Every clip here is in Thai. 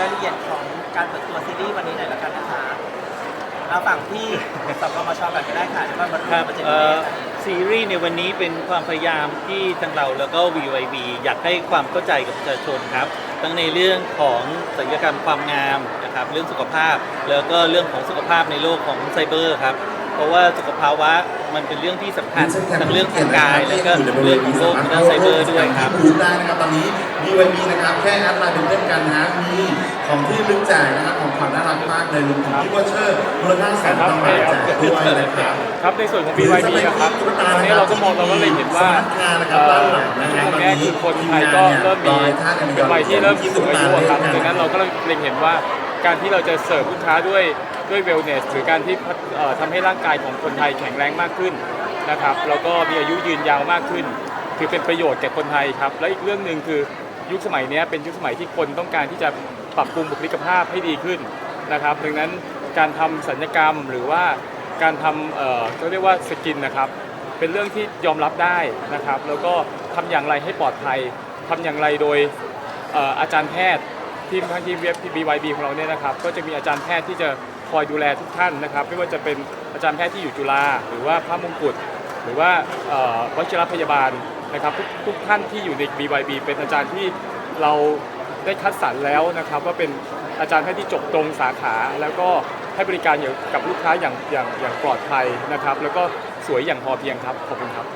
รายละเอียดของการเปิดตัวซีรีส์วันนี้หน่อยละกันนะคะเอาฝั่งที่สกมชก่อนก็ได้ค่ะแล้วก็มาครับมาเจอเอ่อกันซีรีส์ในวันนี้เป็นความพยายามที่ทางเราแล้วก็ VYB อยากให้ความเข้าใจกับประชาชนครับ ทั้งในเรื่องของศัลยกรรมความงามนะครับเรื่องสุขภาพ แล้วก็เรื่องของสุขภาพในโลกของไซเบอร์ครับ เพราะว่าสุขภาวะมันเป็นเรื่องที่สำคัญทั้งเรื่องของกายแล้วก็เรื่องของโลกทางด้านไซเบอร์ด้วยครับที่บูธได้นะครับตอนนี้ BYB นะครับแค่แอดไลน์เป็นเพื่อนกันนะฮะมีของที่ลึกแจกนะครับของขวัญน่ารักมากเลยรวมถึงที่วอเชอร์มูลค่าแสนบาทแจกด้วยนะครับครับในส่วนของ BYD นะครับวันนี้เราก็มองเราก็เลยเห็นว่าเอ่อตรงนี้คือคนไทยก็เริ่มมีเป็นวัยที่เริ่มสูงอายุอะครับดังนั้นเราก็เลยเห็นว่า การที่เราจะเสิร์ฟลูกค้าด้วยด้วยเวลเนสหรือการที่พัฒเอ่อทำให้ร่างกายของคนไทยแข็งแรงมากขึ้นนะครับแล้วก็มีอายุยืนยาวมากขึ้น คือเป็นประโยชน์แก่คนไทยครับ และอีกเรื่องหนึ่งคือยุคสมัยนี้เป็นยุคสมัยที่คนต้องการที่จะปรับปรุงบุคลิกภาพให้ดีขึ้นนะครับดังนั้นการทำสัญญกรรมหรือว่าการทำเอ่อเขาเรียกว่าสกินนะครับ เป็นเรื่องที่ยอมรับได้นะครับ แล้วก็ทำอย่างไรให้ปลอดภัยทำอย่างไรโดยอาจารย์แพทย์ ทีมทางทีมเว็บ BYB ของเราเนี่ยนะครับก็จะมีอาจารย์แพทย์ที่จะคอยดูแลทุกท่านนะครับ ไม่ว่าจะเป็นอาจารย์แพทย์ที่อยู่จุฬาหรือว่าพระมงกุฎหรือว่าวชิรพยาบาลนะครับทุกทุกท่านที่อยู่ใน BYB เป็นอาจารย์ที่เราได้คัดสรรแล้วนะครับ ว่าเป็นอาจารย์แพทย์ที่จบตรงสาขา แล้วก็ให้บริการอย่างกับลูกค้าอย่างอย่างอย่างปลอดภัยนะครับ แล้วก็สวยอย่างพอเพียงครับขอบคุณครับ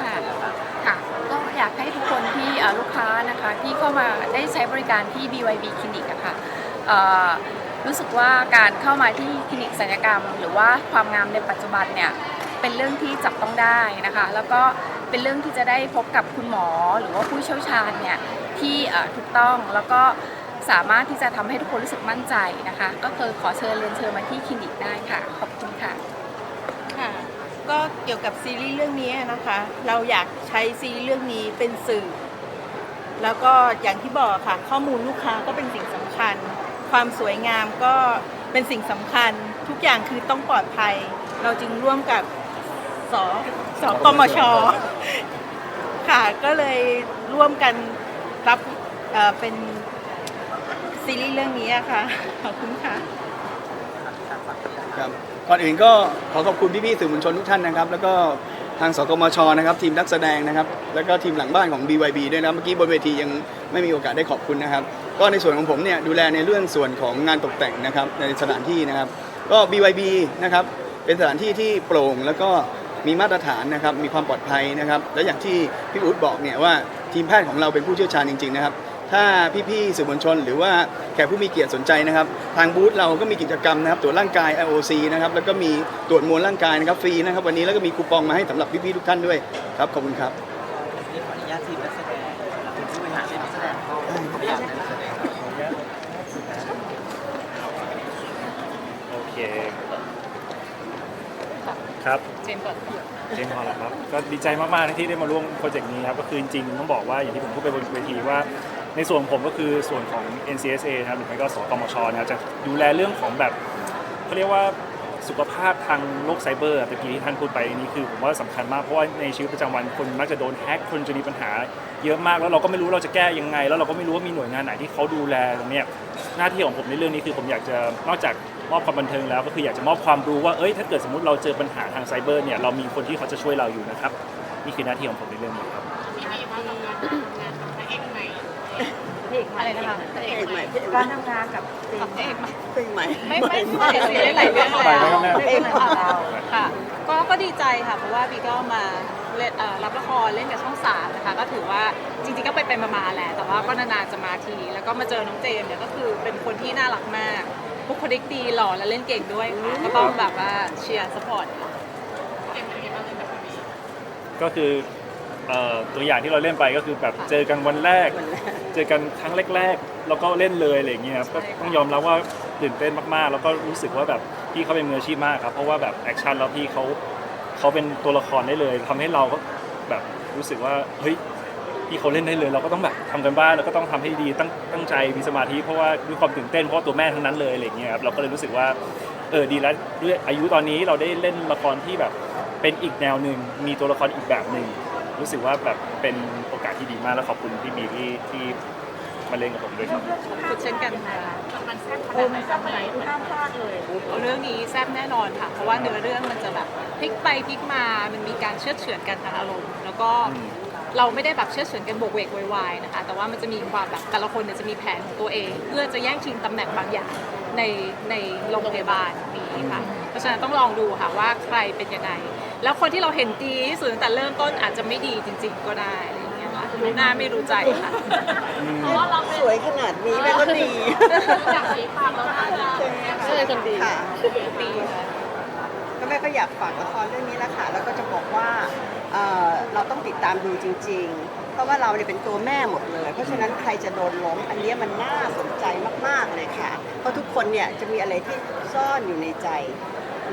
ค่ะค่ะก็อยากให้ทุกคน นะคะที่เข้ามาได้ใช้บริการที่ BYB คลินิกอะค่ะเอ่อรู้สึกว่าการเข้ามาที่คลินิกศัลยกรรม หรือว่าความงามในปัจจุบันเนี่ยเป็นเรื่องที่จับต้องได้นะคะ แล้วก็เป็นเรื่องที่จะได้พบกับคุณหมอหรือว่าผู้เชี่ยวชาญเนี่ยที่ถูกต้องแล้วก็สามารถที่จะทำให้ทุกคนรู้สึกมั่นใจนะคะ ก็คือขอเชิญเรียนเชิญมาที่คลินิกได้ค่ะ ขอบคุณค่ะค่ะ ก็เกี่ยวกับซีรีส์เรื่องนี้นะคะ เราอยากใช้ซีรีส์เรื่องนี้เป็นสื่อ แล้วก็อย่างที่บอกค่ะข้อมูลลูกค้าก็เป็นสิ่งสำคัญ ความสวยงามก็เป็นสิ่งสำคัญ ทุกอย่างคือต้องปลอดภัย เราจึงร่วมกับสสกมช ค่ะก็เลยร่วมกันรับเอ่อเป็นซีรีส์เรื่องนี้อะค่ะ ขอบคุณค่ะ ครับก่อนอื่นก็ขอขอบคุณพี่ๆสื่อมวลชนทุกท่านนะครับ แล้วก็ ทางสกมชนะครับทีมนักแสดงนะครับแล้วก็ทีมหลังบ้านของ BYB ด้วยนะเมื่อกี้บนเวทียังไม่มีโอกาสได้ขอบคุณนะครับ ก็ในส่วนของผมเนี่ยดูแลในเรื่องส่วนของงานตกแต่งนะครับในสถานที่นะครับ ก็ BYB นะครับเป็นสถานที่ที่โปร่งแล้วก็มีมาตรฐานนะครับมีความปลอดภัยนะครับ และอย่างที่พี่อุ๊ดบอกเนี่ยว่าทีมแพทย์ของเราเป็นผู้เชี่ยวชาญจริงๆนะครับ ถ้าพี่ๆสื่อมวลชน หรือว่าแขกผู้มีเกียรติสนใจนะครับ ทางบูธเราก็มีกิจกรรมนะครับตรวจร่างกาย IOC นะครับแล้วก็มีตรวจมวลร่างกายนะครับฟรีนะครับวันนี้แล้วก็มีคูปองมาให้สำหรับพี่ๆทุกท่านด้วยครับขอบคุณครับนี่ขออนุญาตทีมนักแสดงทีมผู้บริหารทีมนักแสดงก็ขออนุญาตนักแสดงโอเคครับเจนก่อนเจมส์พอแล้วครับก็ดีใจมากๆนะที่ได้มาร่วมโปรเจกต์นี้ครับก็คือจริงๆต้องบอกว่าอย่างที่ผมพูดไปบนเวทีว่า ในส่วนผมก็คือส่วนของ NCSA นะครับหรือไม่ก็สตมชนะครับจะดูแลเรื่องของแบบเขาเรียกว่าสุขภาพทางโลกไซเบอร์ตะกี้ที่ท่านพูดไปนี่คือผมว่าสำคัญมากเพราะว่าในชีวิตประจำวันคนมักจะโดนแฮ็กคนจะมีปัญหาเยอะมากแล้วเราก็ไม่รู้เราจะแก้ยังไง แล้วเราก็ไม่รู้ว่ามีหน่วยงานไหนที่เขาดูแลตรงนี้หน้าที่ของผมในเรื่องนี้คือผมอยากจะนอกจากมอบความบันเทิงแล้วก็คืออยากจะมอบความรู้ว่าเอ้ยถ้าเกิดสมมติเราเจอปัญหาทางไซเบอร์เนี่ยเรามีคนที่เขาจะช่วยเราอยู่นะครับนี่คือหน้าที่ของผมในเรื่องนี้ครับ อะไรนะคะการทำงานกับเอกใหม่ไม่ไม่ไม่เสียหลายเรื่องไปแล้วไหมครับแม่เองของเราค่ะ ก็ก็ดีใจค่ะเพราะว่าบีก็มาเล่นเอ่อรับละครเล่นกับช่องสามนะคะ ก็ถือว่าจริงๆก็ไปเป็นมาๆแหละแต่ว่าก็นานๆจะมาทีแล้วก็มาเจอน้องเจมส์เนี่ยก็คือเป็นคนที่น่ารักมากบุคลิกดีหล่อและเล่นเก่งด้วยค่ะก็ต้องแบบว่าเชียร์สปอร์ตก็คือ เอ่อตัวอย่างที่เราเล่นไปก็คือแบบเจอกันวันแรก เจอกันครั้งแรก ๆ แล้วก็เล่นเลยอะไรอย่างเงี้ยครับก็ต้องยอมรับว่าตื่นเต้นมากๆ แล้วก็รู้สึกว่าแบบพี่เขาเป็นมืออาชีพมากครับเพราะว่าแบบแอคชั่นแล้วพี่เขาเขาเป็นตัวละครได้เลยทำให้เราก็แบบรู้สึกว่าเฮ้ยพี่เขาเล่นได้เลย เราก็ต้องแบบทำกันบ้านแล้วก็ต้องทำให้ดีตั้งตั้งใจมีสมาธิเพราะว่าด้วยความตื่นเต้นเพราะว่าตัวแม่ทั้งนั้นเลยอะไรอย่างเงี้ยครับเราก็เลยรู้สึกว่าเออดีแล้วด้วยอายุตอนนี้เราได้เล่นละครที่แบบเป็นอีกแนวหนึ่งมีตัวละครอีกแบบหนึ่ง รู้สึกว่าแบบเป็นโอกาสที่ดีมากแล้วขอบคุณพี่บีที่ที่มาเล่นกับผมด้วยครับสุดเช่นกันค่ะโอ้มันจะไหนห้ามพลาดเลยเรื่องนี้แซ่บแน่นอนค่ะ เพราะว่าเนื้อเรื่องมันจะแบบพลิกไปพลิกมา มันมีการเชื่อเฉือนกันทางอารมณ์ แล้วก็เราไม่ได้แบบเชื่อเฉือนกันบกเวกวยวายนะคะ แต่ว่ามันจะมีความแบบแต่ละคนเนี่ยจะมีแผนของตัวเอง เพื่อจะแย่งชิงตำแหน่งบางอย่างในในโรงพยาบาลนี้ค่ะ เพราะฉะนั้นต้องลองดูค่ะว่าใครเป็นยังไง แล้วคนที่เราเห็นดีที่สุดตั้งแต่เริ่มต้นอาจจะไม่ดีจริง ๆ ก็ได้อะไรอย่างเงี้ยค่ะรู้หน้าไม่รู้ใจค่ะสวยขนาดนี้แม่ก็ดีอยากสีปากแล้วน่าจะช่วยคนดีค่ะดีค่ะก็แม่ก็อยากฝากละครเรื่องนี้แหละค่ะแล้วก็จะบอกว่าเอ่อเราต้องติดตามดูจริง ๆ เพราะว่าเราเนี่ยเป็นตัวแม่หมดเลย เพราะฉะนั้นใครจะโดนล้มอันเนี้ยมันน่าสนใจมากๆเลยค่ะ เพราะทุกคนเนี่ยจะมีอะไรที่ซ่อนอยู่ในใจ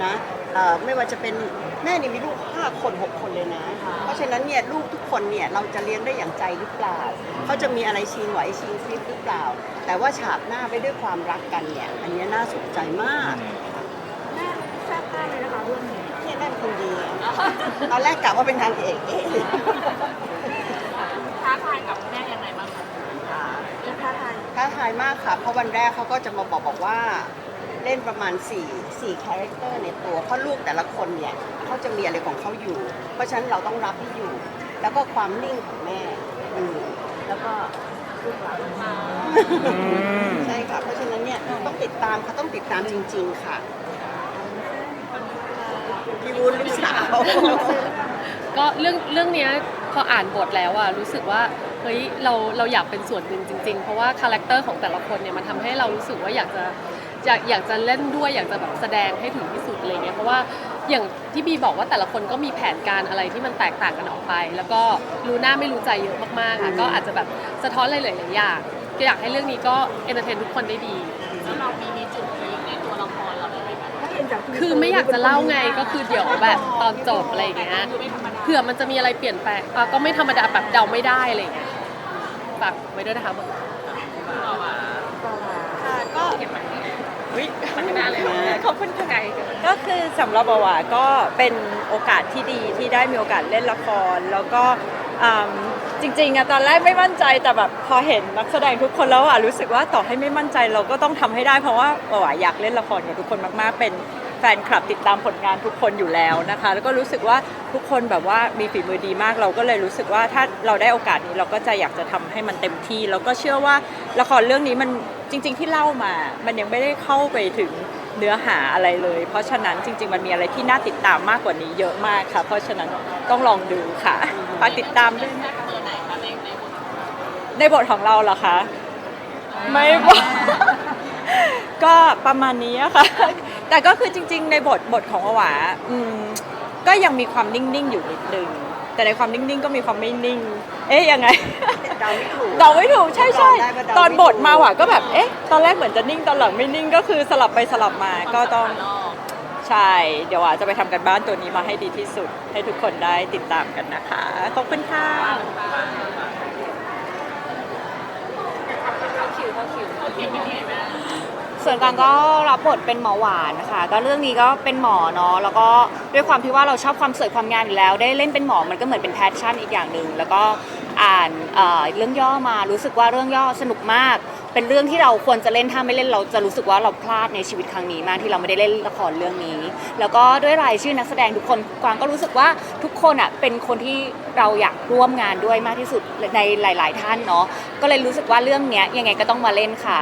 นะ เอ่อไม่ว่าจะเป็นแม่นี่มีลูก 5 คน 6 คนเลยนะ เพราะฉะนั้นเนี่ยลูกทุกคนเนี่ยเราจะเลี้ยงได้อย่างใจหรือเปล่าเขาจะมีอะไรชิงไหวชิงฟิตหรือเปล่า แต่ว่าฉาบหน้าไปด้วยความรักกันเนี่ยอันเนี้ยน่าสนใจมากแซ่บมากเลยนะคะเรื่องนี้เนี่ยแม่เป็นคนดีอะตอนแรกกะว่าเป็นนางเอกเอ๊ะท้าทายกับแม่ยังไงบ้างคะเรื่องท้าทายท้าทายมากค่ะเพราะวันแรกเขาก็จะมาบอกบอกว่า เล่นประมาณ4 4คาแรคเตอร์ในตัว เพราะลูกแต่ละคนเนี่ยเขาจะมีอะไรของเขาอยู่ เพราะฉะนั้นเราต้องรับให้อยู่ แล้วก็ความนิ่งของแม่อืมแล้วก็ลูกหลานใช่ค่ะ เพราะฉะนั้นเนี่ยต้องติดตามเขาต้องติดตามจริง ๆ ค่ะพี่วุ้นลูกสาวก็เรื่องเรื่องเนี้ยพออ่านบทแล้วอะรู้สึกว่าเฮ้ยเราเราอยากเป็นส่วนหนึ่งจริง ๆ เพราะว่าคาแรคเตอร์ของแต่ละคนเนี่ยมันทำให้เรารู้สึกว่าอยากจะ อยากอยากจะเล่นด้วยอยากจะแบบแสดงให้ถึงที่สุดอะไรเงี้ยเพราะว่าอย่างที่บีบอกว่าแต่ละคนก็มีแผนการอะไรที่มันแตกต่างกันออกไป แล้วก็รู้หน้าไม่รู้ใจเยอะมากๆค่ะก็อาจจะแบบสะท้อนอะไรหลายๆอย่างก็อยากให้เรื่องนี้ก็เอนเตอร์เทนทุกคนได้ดีเรามีมีจุดพีคในตัวละครเราไหมคะคือไม่อยากจะเล่าไงก็คือเดี๋ยวแบบตอนจบอะไรอย่างเงี้ยเผื่อมันจะมีอะไรเปลี่ยนแปลงอะก็ไม่ธรรมดาแบบเดาไม่ได้อะไรอย่างเงี้ยฝากไว้ด้วยนะคะค่ะ มันไม่น่าเลยขอบคุณค่ะก็คือสำหรับอวาก็เป็นโอกาสที่ดีที่ได้มีโอกาสเล่นละคร แล้วก็อืมจริงๆอะตอนแรกไม่มั่นใจแต่แบบพอเห็นนักแสดงทุกคนแล้วอะรู้สึกว่าต่อให้ไม่มั่นใจเราก็ต้องทำให้ได้เพราะว่าอวาอยากเล่นละครกับทุกคนมากๆ เป็นแฟนคลับติดตามผลงานทุกคนอยู่แล้วนะคะ แล้วก็รู้สึกว่าทุกคนแบบว่ามีฝีมือดีมากเราก็เลยรู้สึกว่าถ้าเราได้โอกาสนี้เราก็จะอยากจะทำให้มันเต็มที่แล้วก็เชื่อว่าละครเรื่องนี้มัน จริง ๆ ที่เล่ามา มันยังไม่ได้เข้าไปถึงเนื้อหาอะไรเลย เพราะฉะนั้นจริง ๆ มันมีอะไรที่น่าติดตามมากกว่านี้เยอะมากค่ะ เพราะฉะนั้นต้องลองดูค่ะฝากติดตามด้วยนะคะในบทของเราเหรอคะ ไม่บอกก็ประมาณนี้อะค่ะ แต่ก็คือจริง ๆ ในบทบทของอหวาอืมก็ยังมีความนิ่ง ๆ อยู่นิดนึง แต่ในความนิ่งๆ ก็มีความไม่นิ่ง เอ๊ะยังไง เดาไม่ถูก เดาไม่ถูกใช่ใช่เดาได้ก็เดาไม่ถูก ตอนบทมาหวาก็แบบเอ๊ะตอนแรกเหมือนจะนิ่งตอนหลังไม่นิ่งก็คือสลับไปสลับมาก็ต้องใช่เดี๋ยวหวาจะไปทำกันบ้านตัวนี้มาให้ดีที่สุด ให้ทุกคนได้ติดตามกันนะคะขอบคุณค่ะ ส่วนกลางก็รับบทเป็นหมอหวานนะคะก็เรื่องนี้ก็เป็นหมอเนาะแล้วก็ด้วยความที่ว่าเราชอบความสวยความงามอยู่แล้ว ได้เล่นเป็นหมอมันก็เหมือนเป็นแพชชั่นอีกอย่างหนึ่งแล้วก็อ่านเอ่อเรื่องย่อมารู้สึกว่าเรื่องย่อสนุกมาก เป็นเรื่องที่เราควรจะเล่นถ้าไม่เล่นเราจะรู้สึกว่าเราพลาดในชีวิตครั้งนี้มากที่เราไม่ได้เล่นละครเรื่องนี้ แล้วก็ด้วยรายชื่อนักแสดงทุกคนกวางก็รู้สึกว่าทุกคนอะเป็นคนที่เราอยากร่วมงานด้วยมากที่สุดในหลาย ๆ ท่านเนาะก็เลยรู้สึกว่าเรื่องเนี้ยยังไงก็ต้องมาเล่นค่ะ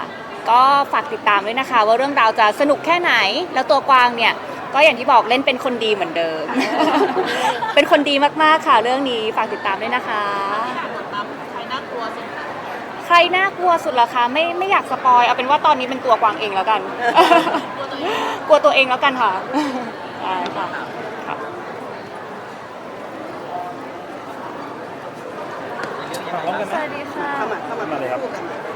ก็ฝากติดตามด้วยนะคะ ว่าเรื่องราวจะสนุกแค่ไหน แล้วตัวกวางเนี่ย ก็อย่างที่บอกเล่นเป็นคนดีเหมือนเดิม เป็นคนดีมากๆค่ะเรื่องนี้ฝากติดตามด้วยนะคะ ใครน่ากลัวสุดใครน่ากลัวสุดเหรอคะไม่ไม่อยากสปอยเอาเป็นว่าตอนนี้เป็นตัวกวางเองแล้วกัน กลัวตัวเองแล้วกันค่ะได้ค่ะค่ะสวัสดีค่ะ เข้ามาเข้ามามาเลยครับ คู่กันนะม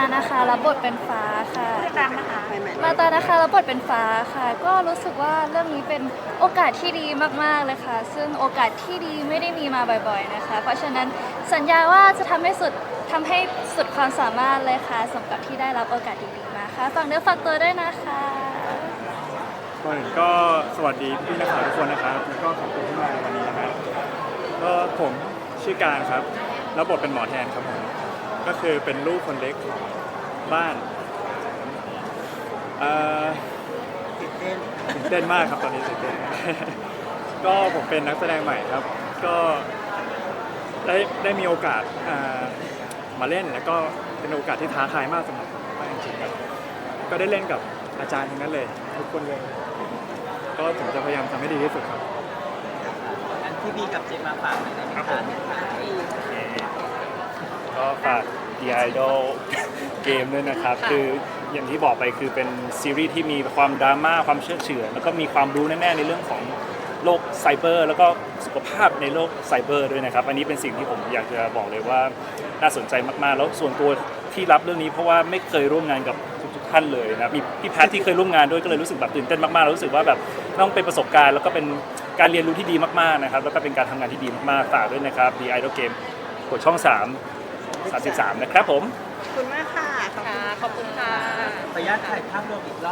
าตานะคะรับบทเป็นฟ้าค่ะตามนะคะไม่ไม่มาตานะคะรับบทเป็นฟ้าค่ะ ก็รู้สึกว่าเรื่องนี้เป็นโอกาสที่ดีมากๆเลยค่ะ ซึ่งโอกาสที่ดีไม่ได้มีมาบ่อย ๆนะคะ เพราะฉะนั้นสัญญาว่าจะทำให้สุดทำให้สุดความสามารถเลยค่ะสมกับที่ได้รับโอกาสดีๆมาค่ะฝากเนื้อฝากตัวด้วยนะคะก่อนอื่นก็สวัสดีพี่นักข่าวทุกคนนะครับแล้วก็ขอบคุณที่มาในวันนี้นะครับก็ผมชื่อการครับแล้วบทเป็นหมอแทนครับผม กก็คือเป็นลูกคนเล็กของบ้านเอ่อตื่นเต้นตื่นเต้นมากครับตอนนี้ตื่นเต้น ก็ผมเป็นนักแสดงใหม่ครับ ก็ได้ได้มีโอกาสอ่ามาเล่นแล้วก็เป็นโอกาสที่ท้าทายมากสำหรับผมมากจริงๆครับ ก็ได้เล่นกับอาจารย์ทั้งนั้นเลย ทุกคนเลย ก็ผมจะพยายามทำให้ดีที่สุดครับ งั้นพี่บีกับเจมมาฝากหน่อยได้ไหมครับผคะมพี่ ก็ฝาก The Idol เกมด้วยนะครับคืออย่างที่บอกไปคือเป็นซีรีส์ที่มีความดราม่าความเชื่อเฉือนแล้วก็มีความรู้แน่ๆในเรื่องของโลกไซเบอร์ แล้วก็สุขภาพในโลกไซเบอร์ด้วยนะครับ อันนี้เป็นสิ่งที่ผมอยากจะบอกเลยว่าน่าสนใจมากๆ แล้วส่วนตัวที่รับเรื่องนี้เพราะว่าไม่เคยร่วมงานกับทุกๆท่านเลยนะมีพี่แพทที่เคยร่วมงานด้วยก็เลยรู้สึกแบบตื่นเต้นมากๆแล้วรู้สึกว่าแบบต้องเป็นประสบการณ์ แล้วก็เป็นการเรียนรู้ที่ดีมากๆนะครับแล้วก็เป็นการทำงานที่ดีมากๆฝากด้วยนะครับ The Idol Game กดช่อง 3 33 นะครับผม ขอบคุณมากค่ะค่ะ ขอบคุณค่ะ ขออนุญาตถ่ายภาพรวมอีกรอบ